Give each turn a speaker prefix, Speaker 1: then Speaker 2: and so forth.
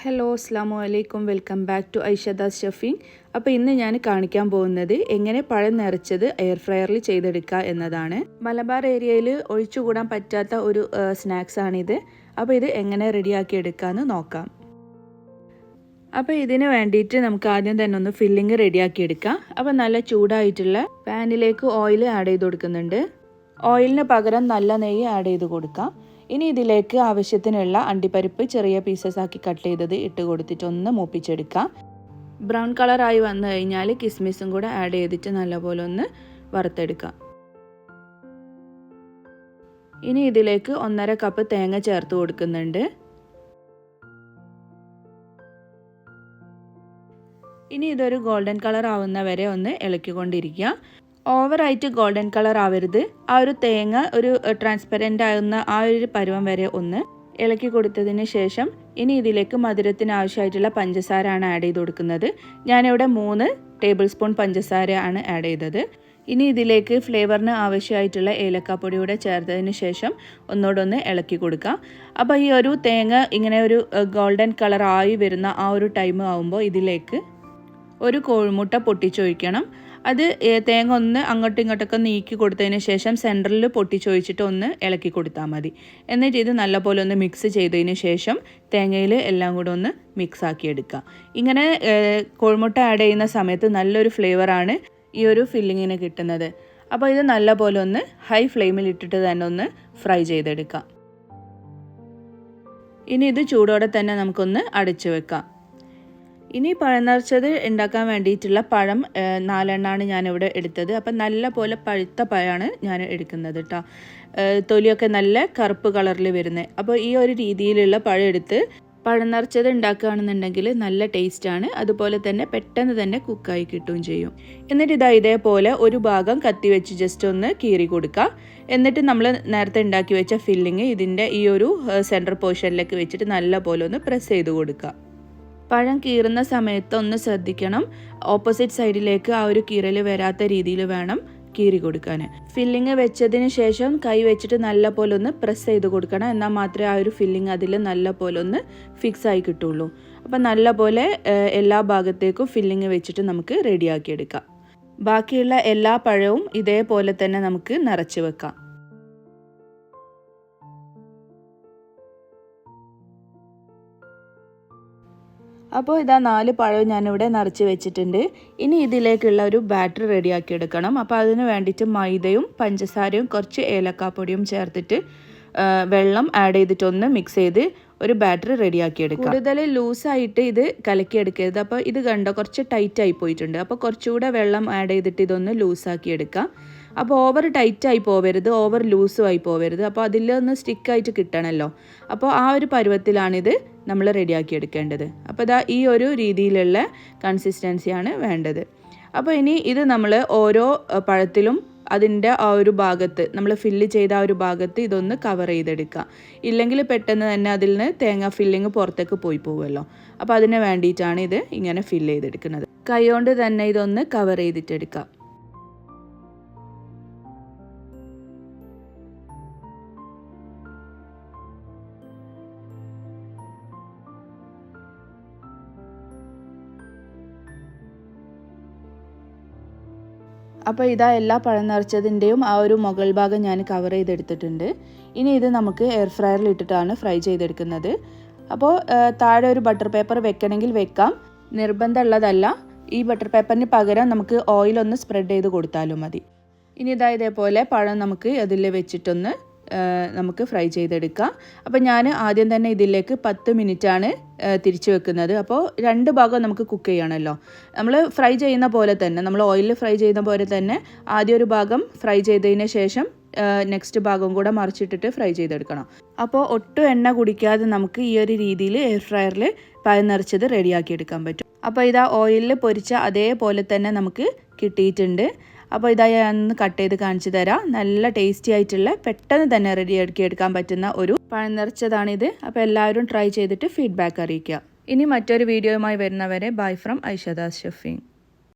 Speaker 1: Hello അസ്സാം വലൈക്കും welcome back to ഐഷദാസ് ഷഫീങ് അപ്പോൾ ഇന്ന് ഞാൻ കാണിക്കാൻ പോകുന്നത് എങ്ങനെ പഴം നിറച്ചത് എയർ ഫ്രയറിൽ ചെയ്തെടുക്കുക എന്നതാണ്. മലബാർ ഏരിയയിൽ ഒഴിച്ചുകൂടാൻ പറ്റാത്ത ഒരു സ്നാക്സ് ആണിത്. അപ്പോൾ ഇത് എങ്ങനെ റെഡിയാക്കി എടുക്കാമെന്ന് നോക്കാം. അപ്പോൾ ഇതിന് വേണ്ടിയിട്ട് നമുക്ക് ആദ്യം തന്നെ ഒന്ന് ഫില്ലിങ് റെഡിയാക്കി എടുക്കാം അപ്പോൾ നല്ല ചൂടായിട്ടുള്ള പാനിലേക്ക് ഓയിൽ ആഡ് ചെയ്ത് കൊടുക്കുന്നുണ്ട്. ഓയിലിന് പകരം നല്ല നെയ്യ് ആഡ് ചെയ്ത് കൊടുക്കാം. ഇനി ഇതിലേക്ക് ആവശ്യത്തിനുള്ള അണ്ടിപ്പരിപ്പ് ചെറിയ പീസസ് ആക്കി കട്ട് ചെയ്തത് ഇട്ട് കൊടുത്തിട്ട് ഒന്ന് മൂപ്പിച്ചെടുക്കാം ബ്രൗൺ കളറായി വന്നു കഴിഞ്ഞാൽ കിസ്മിസും കൂടെ ആഡ് ചെയ്തിട്ട് നല്ലപോലെ ഒന്ന് വറുത്തെടുക്കാം. ഇനി ഇതിലേക്ക് ഒന്നര കപ്പ് തേങ്ങ ചേർത്ത് കൊടുക്കുന്നുണ്ട്. ഇനി ഇതൊരു ഗോൾഡൻ കളർ ആവുന്ന വരെ ഒന്ന് ഇളക്കിക്കൊണ്ടിരിക്കുക. ഓവറായിട്ട് ഗോൾഡൻ കളർ ആവരുത്. ആ ഒരു തേങ്ങ ഒരു ട്രാൻസ്പെറന്റ് ആകുന്ന ആ ഒരു പരുവം വരെ ഒന്ന് ഇളക്കി കൊടുത്തതിന് ശേഷം ഇനി ഇതിലേക്ക് മധുരത്തിന് ആവശ്യമായിട്ടുള്ള പഞ്ചസാര ആണ് ആഡ് ചെയ്ത് കൊടുക്കുന്നത്. ഞാനിവിടെ മൂന്ന് ടേബിൾ സ്പൂൺ പഞ്ചസാര ആണ് ആഡ് ചെയ്തത്. ഇനി ഇതിലേക്ക് ഫ്ലേവറിന് ആവശ്യമായിട്ടുള്ള ഏലക്കാപ്പൊടിയൂടെ ചേർത്തതിന് ശേഷം ഒന്നോടൊന്ന് ഒന്ന് ഇളക്കി കൊടുക്കാം. അപ്പോൾ ഈ ഒരു തേങ്ങ ഇങ്ങനെ ഒരു ഗോൾഡൻ കളർ ആയി വരുന്ന ആ ഒരു ടൈം ആകുമ്പോൾ ഇതിലേക്ക് ഒരു കോഴിമുട്ട പൊട്ടിച്ചൊഴിക്കണം. അത് തേങ്ങ ഒന്ന് അങ്ങോട്ടും ഇങ്ങോട്ടൊക്കെ നീക്കി കൊടുത്തതിന് ശേഷം സെന്ററിൽ പൊട്ടിച്ചൊഴിച്ചിട്ട് ഒന്ന് ഇളക്കി കൊടുത്താൽ മതി. എന്നിട്ട് ഇത് നല്ലപോലെ ഒന്ന് മിക്സ് ചെയ്തതിന് ശേഷം തേങ്ങയിൽ എല്ലാം കൂടെ ഒന്ന് മിക്സ് ആക്കി എടുക്കുക. ഇങ്ങനെ കോഴിമുട്ട ആഡ് ചെയ്യുന്ന സമയത്ത് നല്ലൊരു ഫ്ലേവറാണ് ഈ ഒരു ഫില്ലിങ്ങിന് കിട്ടുന്നത്. അപ്പോൾ ഇത് നല്ലപോലെ ഒന്ന് ഹൈ ഫ്ലെയിമിൽ ഇട്ടിട്ട് തന്നെ ഒന്ന് ഫ്രൈ ചെയ്തെടുക്കാം ഇനി ഇത് ചൂടോടെ തന്നെ നമുക്കൊന്ന് അടച്ചു വെക്കാം. ഇനി പഴനിറച്ചത് ഉണ്ടാക്കാൻ വേണ്ടിയിട്ടുള്ള പഴം നാലെണ്ണമാണ് ഞാനിവിടെ എടുത്തത്. അപ്പം നല്ല പോലെ പഴുത്ത പഴമാണ് ഞാൻ എടുക്കുന്നത് കേട്ടോ തൊലിയൊക്കെ നല്ല കറുപ്പ് കളറിൽ വരുന്നത് അപ്പോൾ ഈ ഒരു രീതിയിലുള്ള പഴം എടുത്ത് പഴം നിറച്ചത് ഉണ്ടാക്കുകയാണെന്നുണ്ടെങ്കിൽ നല്ല ടേസ്റ്റാണ്. അതുപോലെ തന്നെ പെട്ടെന്ന് തന്നെ കുക്കായി കിട്ടുകയും ചെയ്യും. എന്നിട്ട് ഇതാ ഇതേപോലെ ഒരു ഭാഗം കത്തി വെച്ച് ജസ്റ്റ് ഒന്ന് കീറി കൊടുക്കുക. എന്നിട്ട് നമ്മൾ നേരത്തെ ഉണ്ടാക്കി വെച്ച ഫില്ലിങ് ഇതിന്റെ ഈ ഒരു സെന്റർ പോർഷനിലേക്ക് വെച്ചിട്ട് നല്ല പോലെ ഒന്ന് പ്രസ് ചെയ്ത് കൊടുക്കുക. പഴം കീറുന്ന സമയത്ത് ഒന്ന് ശ്രദ്ധിക്കണം. ഓപ്പോസിറ്റ് സൈഡിലേക്ക് ആ ഒരു കീറൽ വരാത്ത രീതിയിൽ വേണം കീറി കൊടുക്കാൻ. ഫില്ലിങ് വെച്ചതിന് ശേഷം കൈ വെച്ചിട്ട് നല്ല പോലെ ഒന്ന് പ്രസ് ചെയ്ത് കൊടുക്കണം. എന്നാൽ മാത്രമേ ആ ഒരു ഫില്ലിങ് അതിൽ നല്ല പോലെ ഒന്ന് ഫിക്സ് ആയി കിട്ടുള്ളൂ. അപ്പം നല്ല പോലെ എല്ലാ ഭാഗത്തേക്കും ഫില്ലിങ് വെച്ചിട്ട് നമുക്ക് റെഡിയാക്കിയെടുക്കാം ബാക്കിയുള്ള എല്ലാ പഴവും ഇതേപോലെ തന്നെ നമുക്ക് നിറച്ച് വെക്കാം. അപ്പോൾ ഇതാ നാല് പഴം ഞാനിവിടെ നിറച്ച് വെച്ചിട്ടുണ്ട്. ഇനി ഇതിലേക്കുള്ള ഒരു ബാറ്റർ റെഡിയാക്കി എടുക്കണം. അപ്പോൾ അതിന് വേണ്ടിയിട്ട് മൈദയും പഞ്ചസാരയും കുറച്ച് ഏലക്കാപ്പൊടിയും ചേർത്തിട്ട് വെള്ളം ആഡ് ചെയ്തിട്ടൊന്ന് മിക്സ് ചെയ്ത് ഒരു ബാറ്ററി റെഡിയാക്കി എടുക്കുക കൂടുതൽ ലൂസായിട്ട് ഇത് കലക്കിയെടുക്കരുത്. അപ്പോൾ ഇത് കണ്ടോ കുറച്ച് ടൈറ്റ് ആയി പോയിട്ടുണ്ട്. അപ്പോൾ കുറച്ചുകൂടെ വെള്ളം ആഡ് ചെയ്തിട്ട് ഇതൊന്ന് ലൂസാക്കി എടുക്കാം. അപ്പോൾ ഓവർ ടൈറ്റായി പോവരുത് ഓവർ ലൂസും ആയി പോവരുത്. അപ്പോൾ അതിലൊന്ന് സ്റ്റിക്കായിട്ട് കിട്ടണമല്ലോ അപ്പോൾ ആ ഒരു പരുവത്തിലാണിത് നമ്മൾ റെഡിയാക്കി എടുക്കേണ്ടത്. അപ്പോൾ ഇതാ ഈ ഒരു രീതിയിലുള്ള കൺസിസ്റ്റൻസിയാണ് വേണ്ടത്. അപ്പോൾ ഇനി ഇത് നമ്മൾ ഓരോ പഴത്തിലും അതിന്റെ ആ ഒരു ഭാഗത്ത് നമ്മൾ ഫില്ല് ചെയ്ത ആ ഒരു ഭാഗത്ത് ഇതൊന്ന് കവർ ചെയ്തെടുക്കുക. ഇല്ലെങ്കിൽ പെട്ടെന്ന് തന്നെ അതിൽ നിന്ന് തേങ്ങ ഫില്ലിങ് പുറത്തേക്ക് പോയി പോകുമല്ലോ അപ്പോൾ അതിന് വേണ്ടിയിട്ടാണ് ഇത് ഇങ്ങനെ ഫില്ല് ചെയ്തെടുക്കുന്നത്. കൈകൊണ്ട് തന്നെ ഇതൊന്ന് കവർ ചെയ്തിട്ടെടുക്കാം അപ്പോൾ ഇതാ എല്ലാ പഴം നിറച്ചതിന്റെയും ആ ഒരു മുകൾ ഭാഗം ഞാൻ കവർ ചെയ്തെടുത്തിട്ടുണ്ട്. ഇനി ഇത് നമുക്ക് എയർ ഫ്രയറിൽ ഇട്ടിട്ടാണ് ഫ്രൈ ചെയ്തെടുക്കുന്നത്. അപ്പോൾ താഴെ ഒരു ബട്ടർ പേപ്പർ വെക്കണമെങ്കിൽ വെക്കാം. നിർബന്ധമുള്ളതല്ല. ഈ ബട്ടർ പേപ്പറിന് പകരം നമുക്ക് ഓയിലൊന്ന് സ്പ്രെഡ് ചെയ്ത് കൊടുത്താലും മതി. ഇനി ഇതാ ഇതേപോലെ പഴം നമുക്ക് അതിൽ വെച്ചിട്ടൊന്ന് നമുക്ക് ഫ്രൈ ചെയ്തെടുക്കാം. അപ്പോൾ ഞാൻ ആദ്യം തന്നെ ഇതിലേക്ക് പത്ത് മിനിറ്റാണ് തിരിച്ചു വെക്കുന്നത്. അപ്പോൾ രണ്ട് ഭാഗം നമുക്ക് കുക്ക് ചെയ്യണമല്ലോ. നമ്മൾ ഫ്രൈ ചെയ്യുന്ന പോലെ തന്നെ നമ്മൾ ഓയിലിൽ ഫ്രൈ ചെയ്യുന്ന പോലെ തന്നെ ആദ്യം ഒരു ഭാഗം ഫ്രൈ ചെയ്തതിന് ശേഷം നെക്സ്റ്റ് ഭാഗം കൂടെ മറിച്ചിട്ടിട്ട് ഫ്രൈ ചെയ്തെടുക്കണം. അപ്പോൾ ഒട്ടും എണ്ണ കുടിക്കാതെ നമുക്ക് ഈ ഒരു രീതിയിൽ എയർ ഫ്രയറിൽ പഴം നിറച്ചത് റെഡിയാക്കി എടുക്കാൻ പറ്റും. അപ്പോൾ ഇതാ ഓയിലിൽ പൊരിച്ച അതേപോലെ തന്നെ നമുക്ക് കിട്ടിയിട്ടുണ്ട്. അപ്പോൾ ഇതാ ഞാൻ ഒന്ന് കട്ട് ചെയ്ത് കാണിച്ചു തരാം. നല്ല ടേസ്റ്റി ആയിട്ടുള്ള പെട്ടെന്ന് തന്നെ റെഡിയാക്കി എടുക്കാൻ പറ്റുന്ന ഒരു പഴം നിറച്ചതാണിത്. അപ്പോൾ എല്ലാവരും ട്രൈ ചെയ്തിട്ട് ഫീഡ്ബാക്ക് അറിയിക്കുക. ഇനി മറ്റൊരു വീഡിയോയുമായി വരുന്നവരെ ബൈ ഫ്രം ഐഷദാസ് ഷഫീൻ.